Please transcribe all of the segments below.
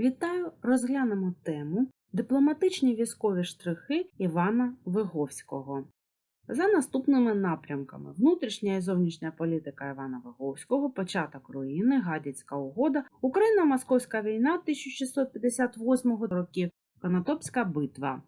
Вітаю! Розглянемо тему Дипломатичні військові штрихи Івана Виговського. За наступними напрямками: внутрішня і зовнішня політика Івана Виговського, початок руїни, Гадяцька угода, Україно-Московська війна 1658 років, Конотопська битва.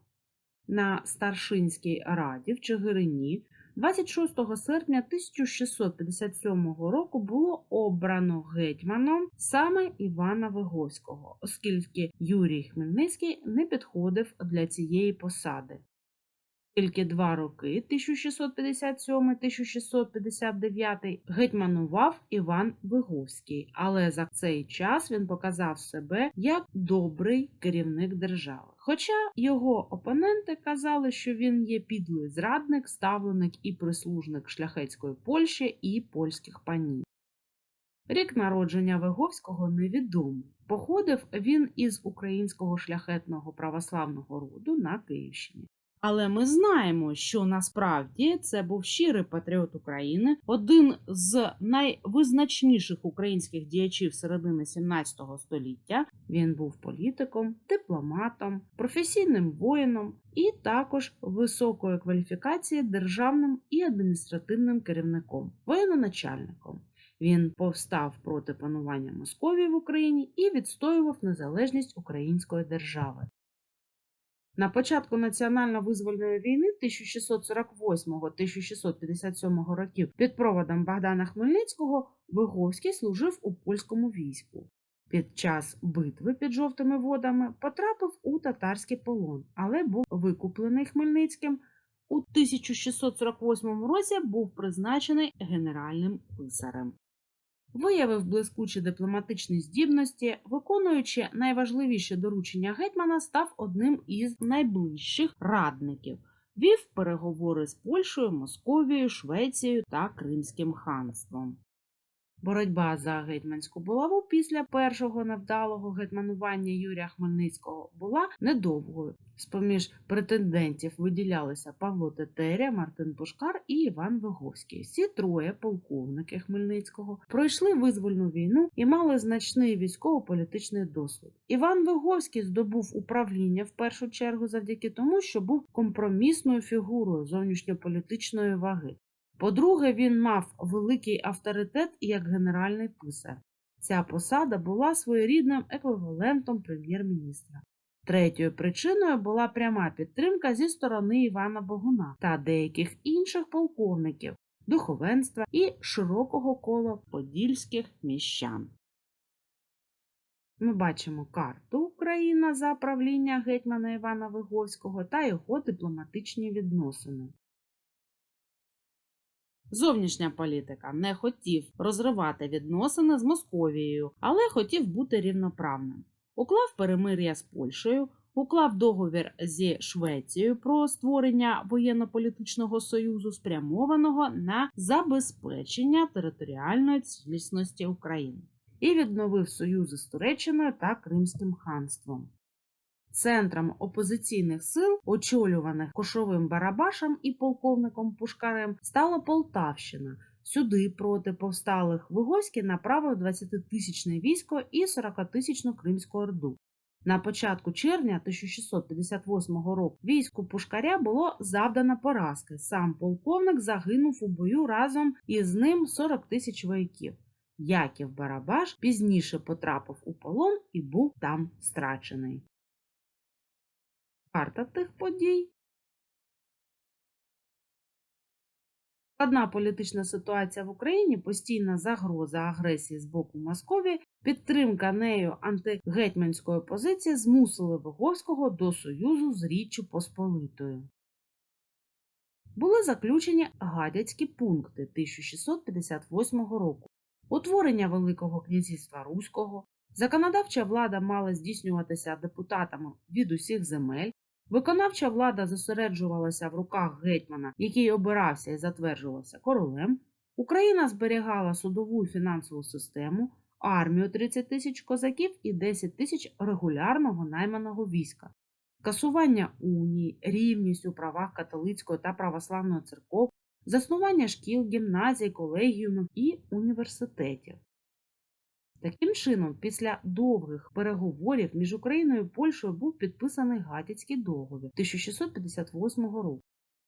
На Старшинській раді в Чигирині 26 серпня 1657 року було обрано гетьманом саме Івана Виговського, оскільки Юрій Хмельницький не підходив для цієї посади. Тільки два роки 1657-1659 гетьманував Іван Виговський, але за цей час він показав себе як добрий керівник держави. Хоча його опоненти казали, що він є підлий зрадник, ставленик і прислужник шляхетської Польщі і польських панів. Рік народження Виговського невідомий. Походив він із українського шляхетного православного роду на Київщині. Але ми знаємо, що насправді це був щирий патріот України, один з найвизначніших українських діячів середини 17 століття. Він був політиком, дипломатом, професійним воїном і також високої кваліфікації державним і адміністративним керівником, воєноначальником. Він повстав проти панування Московії в Україні і відстоював незалежність української держави. На початку національно-визвольної війни 1648-1657 років під проводом Богдана Хмельницького Виговський служив у польському війську. Під час битви під жовтими водами потрапив у татарський полон, але був викуплений Хмельницьким. У 1648 році був призначений генеральним писарем. Виявив блискучі дипломатичні здібності, виконуючи найважливіше доручення гетьмана, став одним із найближчих радників. Вів переговори з Польщею, Московією, Швецією та Кримським ханством. Боротьба за гетьманську булаву після першого невдалого гетьманування Юрія Хмельницького була недовгою. З-поміж претендентів виділялися Павло Тетеря, Мартин Пушкар і Іван Виговський. Всі троє полковники Хмельницького пройшли визвольну війну і мали значний військово-політичний досвід. Іван Виговський здобув управління в першу чергу завдяки тому, що був компромісною фігурою зовнішньополітичної ваги. По-друге, він мав великий авторитет як генеральний писар. Ця посада була своєрідним еквівалентом прем'єр-міністра. Третьою причиною була пряма підтримка зі сторони Івана Богуна та деяких інших полковників, духовенства і широкого кола подільських міщан. Ми бачимо карту України за правління гетьмана Івана Виговського та його дипломатичні відносини. Зовнішня політика не хотів розривати відносини з Московією, але хотів бути рівноправним. Уклав перемир'я з Польщею, уклав договір зі Швецією про створення воєнно-політичного союзу, спрямованого на забезпечення територіальної цілісності України, і відновив союзи з Туреччиною та Кримським ханством. Центром опозиційних сил, очолюваних Кошовим Барабашем і полковником Пушкарем, стала Полтавщина. Сюди проти повсталих Виговський направив 20-тисячне військо і 40-тисячну Кримську Орду. На початку червня 1658 року війську Пушкаря було завдано поразки. Сам полковник загинув у бою разом із ним 40 тисяч вояків. Яків Барабаш пізніше потрапив у полон і був там страчений. Карта тих подій. Складна політична ситуація в Україні, постійна загроза агресії з боку Московії, підтримка нею антигетьманської позиції змусили Виговського до союзу з Річчю Посполитою. Були заключені гадяцькі пункти 1658 року, утворення Великого князівства Руського, законодавча влада мала здійснюватися депутатами від усіх земель, Виконавча влада зосереджувалася в руках гетьмана, який обирався і затверджувався королем. Україна зберігала судову і фінансову систему, армію 30 тисяч козаків і 10 тисяч регулярного найманого війська, касування уній, рівність у правах католицької та православної церков, заснування шкіл, гімназій, колегіумів і університетів. Таким чином, після довгих переговорів між Україною і Польщею був підписаний Гатяцький договір 1658 року.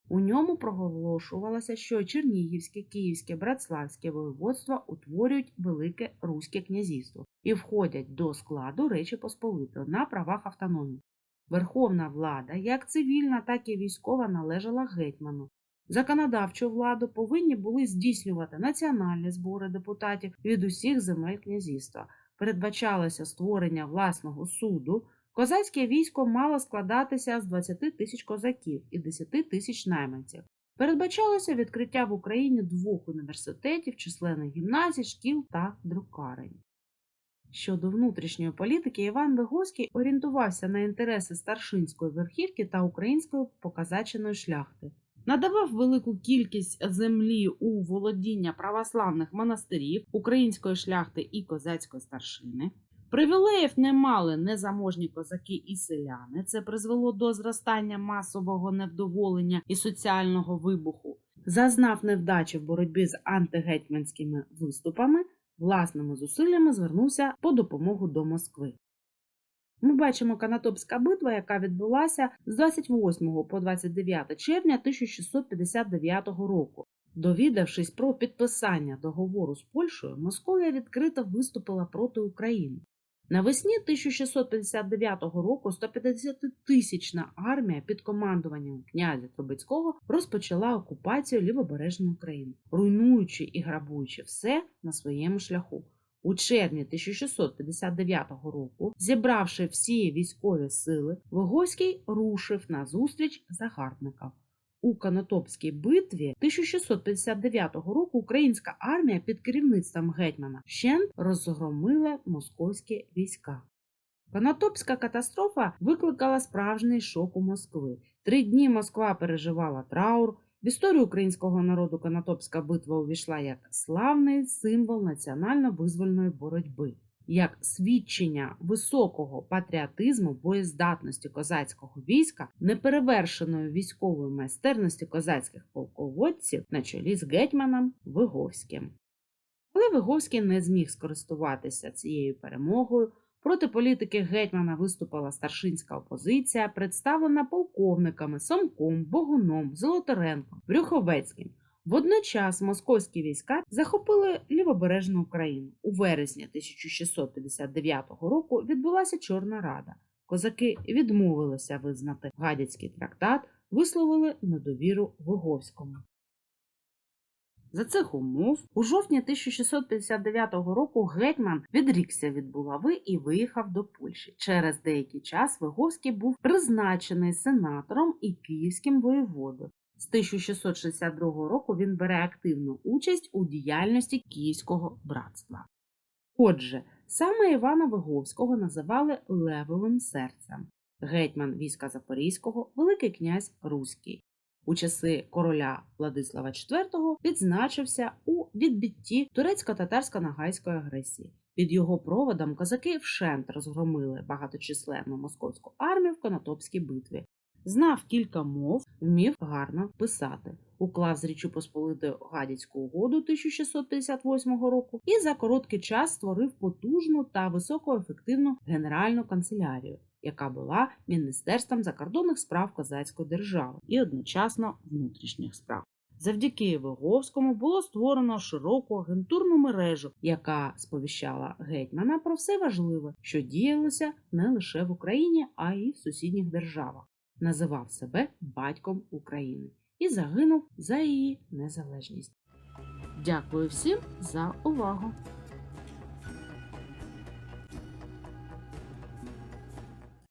У ньому проголошувалося, що Чернігівське, Київське, Братславське воєводства утворюють Велике Руське князівство і входять до складу Речі Посполитої на правах автономії. Верховна влада, як цивільна, так і військова, належала гетьману. Законодавчу владу повинні були здійснювати національні збори депутатів від усіх земель князівства. Передбачалося створення власного суду. Козацьке військо мало складатися з 20 тисяч козаків і 10 тисяч найманців. Передбачалося відкриття в Україні двох університетів, численних гімназій, шкіл та друкарень. Щодо внутрішньої політики, Іван Виговський орієнтувався на інтереси старшинської верхівки та української показаченої шляхти. Надавав велику кількість землі у володіння православних монастирів, української шляхти і козацької старшини. Привілеїв не мали незаможні козаки і селяни. Це призвело до зростання масового невдоволення і соціального вибуху. Зазнав невдачі в боротьбі з антигетьманськими виступами, власними зусиллями звернувся по допомогу до Москви. Ми бачимо Канатопська битва, яка відбулася з 28 по 29 червня 1659 року. Довідавшись про підписання договору з Польщею, Московія відкрито виступила проти України. Навесні 1659 року 150-тисячна армія під командуванням князя Трубецького розпочала окупацію лівобережної України, руйнуючи і грабуючи все на своєму шляху. У червні 1659 року, зібравши всі військові сили, Виговський рушив на зустріч загарбникам. У Конотопській битві 1659 року українська армія під керівництвом гетьмана Щен розгромила московські війська. Конотопська катастрофа викликала справжній шок у Москви. Три дні Москва переживала траур. В історію українського народу Конотопська битва увійшла як славний символ національно-визвольної боротьби, як свідчення високого патріотизму, боєздатності козацького війська, неперевершеної військової майстерності козацьких полководців на чолі з гетьманом Виговським. Але Виговський не зміг скористуватися цією перемогою. Проти політики гетьмана виступила старшинська опозиція, представлена полковниками Сомком, Богуном, Золоторенком, Брюховецьким. Водночас московські війська захопили лівобережну Україну. У вересні 1659 року відбулася Чорна Рада. Козаки відмовилися визнати гадяцький трактат, висловили недовіру Виговському. За цих умов у жовтні 1659 року гетьман відрікся від булави і виїхав до Польщі. Через деякий час Виговський був призначений сенатором і київським воєводою. З 1662 року він бере активну участь у діяльності Київського братства. Отже, саме Івана Виговського називали Левовим серцем, гетьман війська Запорізького, Великий князь Руський. У часи короля Владислава IV відзначився у відбитті турецько-татарсько-нагайської агресії. Під його проводом козаки вшент розгромили багаточисленну московську армію в Конотопській битві. Знав кілька мов, вмів гарно писати. Уклав з Річчю Посполитою Гадяцьку угоду 1658 року і за короткий час створив потужну та високоефективну генеральну канцелярію, яка була міністерством закордонних справ козацької держави і одночасно внутрішніх справ. Завдяки Виговському було створено широку агентурну мережу, яка сповіщала гетьмана про все важливе, що діялося не лише в Україні, а й в сусідніх державах. Називав себе батьком України і загинув за її незалежність. Дякую всім за увагу!